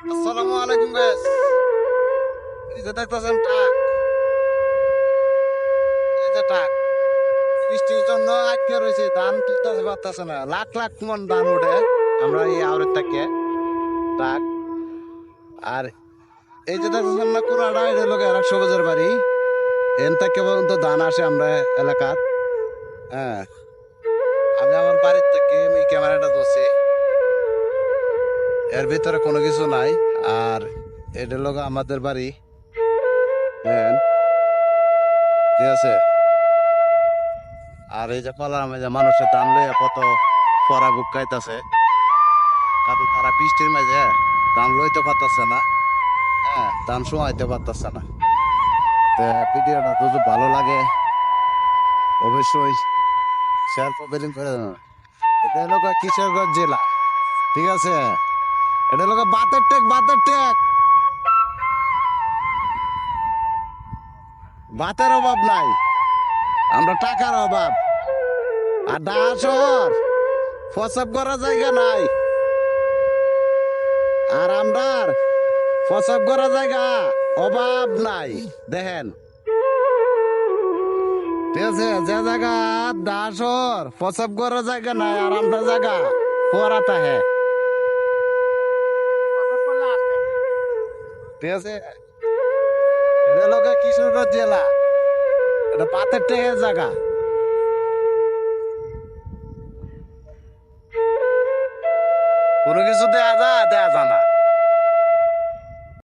আসসালামু আলাইকুম গাইস এই যে দেখতেছেন টাক এই যে টাক বৃষ্টির জন্য আটকে রয়েছে, ধান তুলতে পারতেছে না। লাখ লাখ মন ধান ওঠে আমরা এই আউরের থেকে টাক আর এই যে দেখতেছেন না কুড়াটা এটা লোক এরা সবুজের বাড়ি। এন থেকে পর্যন্ত ধান আসে আমরা এলাকার। হ্যাঁ। আমি আমার বাড়ির থেকে এই ক্যামেরাটা এর ভিতরে কোনো কিছু নাই। আর এটা লোক আমাদের বাড়ি। ঠিক আছে? আর এই যে কলার মাঝে মানুষের দান লইয়া কত পরা বুকাইতেছে কারণ তারা বৃষ্টির মাঝে দান লইতে পারতেছে না। হ্যাঁ দান শোয়াইতে পারতেছে না। তো ভিডিওটা যদি ভালো লাগে, অবশ্যই শেয়ার করবেন করে দেবেন। এটা হলো কিশোরগঞ্জ জেলা। ঠিক আছে? এটা হলো গা বাতের টেক বাতের টেক। বাতের অভাব নাই। আমরা টাকার অভাব। আর ঢাকা শহর প্রসাব করার জায়গা নাই। আর আমরার প্রসাব করার জায়গা অভাব নাই। দেখেন। ঠিক আছে, যে জায়গা দাসর প্রসাব করার জায়গা নাই, আর আমরা জায়গা পড়াতা হে। ঠিক আছে? এটা জেলা। এটা পাতের টেকের জায়গা। কোনো কিছু দেয়া যা